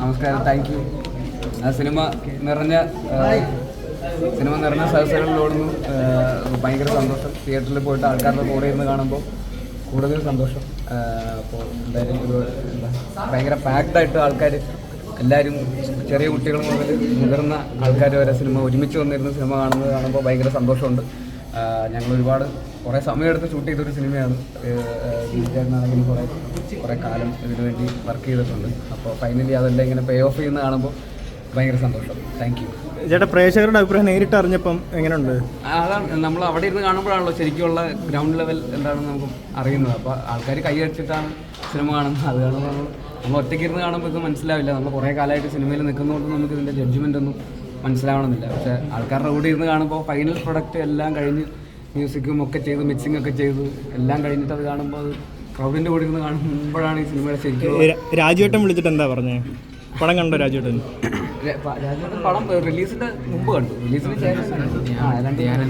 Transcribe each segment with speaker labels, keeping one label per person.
Speaker 1: നമസ്കാരം thank you ആ cinema നിറഞ്ഞ സിനിമ നിറഞ്ഞ സദസ്സുകളിലോടുന്നു ഭയങ്കര സന്തോഷം. തിയേറ്ററിൽ പോയിട്ട് ആൾക്കാരുടെ കൂടെ ഇരുന്ന് കാണുമ്പോൾ കൂടുതൽ സന്തോഷം. അപ്പോൾ എന്തായാലും ഒരു ഭയങ്കര പാക്ഡായിട്ട് ആൾക്കാർ എല്ലാവരും ചെറിയ കുട്ടികൾ മുതൽ മുതിർന്ന ആൾക്കാർ വരെ സിനിമ ഒരുമിച്ച് വന്നിരുന്ന സിനിമ കാണുന്നത് കാണുമ്പോൾ ഭയങ്കര സന്തോഷമുണ്ട്. ഞങ്ങൾ ഒരുപാട് കുറേ സമയമെടുത്ത് ഷൂട്ട് ചെയ്തൊരു സിനിമയാണ്. ബീജാണെങ്കിലും കുറേ കുറേ കാലം ഇതിനു വേണ്ടി വർക്ക് ചെയ്തിട്ടുണ്ട്. അപ്പോൾ ഫൈനലി അതെല്ലാം ഇങ്ങനെ പേ ഓഫ് ചെയ്യുന്ന കാണുമ്പോൾ ഭയങ്കര സന്തോഷം. താങ്ക് യു
Speaker 2: ചേട്ടാ പ്രേക്ഷകരുടെ അഭിപ്രായം നേരിട്ട് അറിഞ്ഞപ്പം എങ്ങനെയുണ്ട്?
Speaker 1: അതാണ്. നമ്മൾ അവിടെ ഇരുന്ന് കാണുമ്പോഴാണല്ലോ ശരിക്കുള്ള ഗ്രൗണ്ട് ലെവൽ എന്താണെന്ന് നമുക്ക് അറിയുന്നത്. അപ്പോൾ ആൾക്കാർ കൈയടിച്ചിട്ടാണ് സിനിമ കാണുന്നത്. അത് കാണുമ്പോൾ നമ്മൾ ഒറ്റയ്ക്ക് ഇരുന്ന് കാണുമ്പോൾ ഇത് മനസ്സിലാവില്ല. നമ്മൾ കുറേ കാലമായിട്ട് സിനിമയിൽ നിൽക്കുന്നതുകൊണ്ട് നമുക്ക് ഇതിന്റെ ജഡ്ജ്മെന്റ് ഒന്നും മനസ്സിലാവണമെന്നില്ല. പക്ഷെ ആൾക്കാരുടെ കൂടെ ഇരുന്ന് കാണുമ്പോൾ ഫൈനൽ പ്രൊഡക്റ്റ് എല്ലാം കഴിഞ്ഞ് മ്യൂസിക്കും ഒക്കെ ചെയ്ത് മിക്സിംഗ് ഒക്കെ ചെയ്ത് എല്ലാം കഴിഞ്ഞിട്ട് അത് കാണുമ്പോൾ അത് ക്രൗഡിന്റെ കൂടെ ഇരുന്ന് കാണുമ്പോഴാണ് ഈ സിനിമയുടെ ശരിക്കും
Speaker 2: രാജുവേട്ടൻ വിളിച്ചിട്ട് എന്താ പറഞ്ഞേ? പടം കണ്ടോ രാജുവേട്ടൻ?
Speaker 1: രാജുവേട്ടൻ പടം റിലീസിന്റെ മുമ്പ് കണ്ടു. റിലീസിന് ശേഷം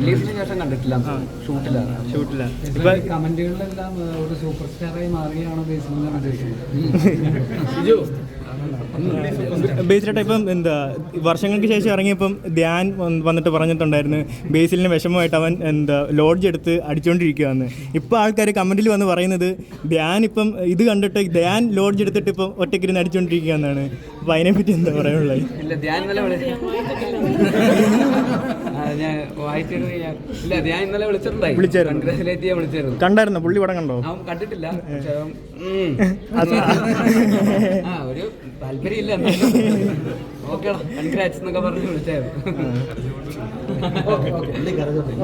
Speaker 1: റിലീസിന് ശേഷം കണ്ടിട്ടില്ല. ഷൂട്ടിലാണ്
Speaker 2: ഷൂട്ടില്ല. ഇപ്പൊ
Speaker 3: കമന്റുകളിലെല്ലാം ഒരു സൂപ്പർ സ്റ്റാറായി മാറുകയാണോ ഈ സിനിമ ഉദ്ദേശിക്കുന്നത്.
Speaker 2: ബേസിലേട്ടാ ഇപ്പം എന്താ വർഷങ്ങൾക്ക് ശേഷം ഇറങ്ങിയപ്പം ധ്യാൻ വന്നിട്ട് പറഞ്ഞിട്ടുണ്ടായിരുന്നു ബേസിലിന് വിഷമമായിട്ട് അവൻ എന്താ ലോഡ്ജ് എടുത്ത് അടിച്ചുകൊണ്ടിരിക്കുകയെന്ന് ഇപ്പോൾ ആൾക്കാർ കമന്റിൽ വന്ന് പറയുന്നത് ധ്യാൻ ഇപ്പം ഇത് കണ്ടിട്ട് ധ്യാൻ ലോഡ്ജ് എടുത്തിട്ട് ഇപ്പം ഒറ്റയ്ക്കിരുന്ന് അടിച്ചുകൊണ്ടിരിക്കുകയെന്നാണ് അപ്പോൾ അതിനെപ്പറ്റി എന്താ പറയാനുള്ളത്?
Speaker 1: ഇല്ല ഞാൻ ഇല്ല ഇന്നലെ വിളിച്ചിട്ടുണ്ടായി.
Speaker 2: വിളിച്ചായിരുന്നു.
Speaker 1: കൺഗ്രാജുലേറ്റ് ചെയ്യാൻ വിളിച്ചായിരുന്നു.
Speaker 2: കണ്ടായിരുന്നോ? പുള്ളി പടം കണ്ടോ?
Speaker 1: അവൻ കണ്ടിട്ടില്ല. പക്ഷെ അവൻ, ഉം. ആ ഒരു താല്പര്യമില്ല. ഓക്കേടാ കൺഗ്രാറ്റ്സ് എന്നൊക്കെ പറഞ്ഞ് വിളിച്ചായിരുന്നു.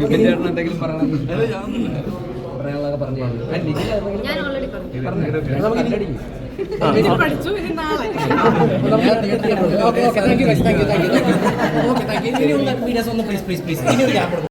Speaker 1: വിപിൻ ചേട്ടൻ എന്തെങ്കിലും പറയണം പറയാനുള്ളതൊക്കെ പറഞ്ഞു
Speaker 4: ഞാൻ ഓൾറെഡി പറഞ്ഞു. പഠിച്ചു ഇനി നാളെ.
Speaker 5: Okay okay thank you thank you thank you okay thank you ഇനി ഒന്ന് വീഡിയോസ് ഒന്ന് പ്ലീസ് പ്ലീസ് പ്ലീസ് ഇനി ഒരു ഗ്യാപ്പ്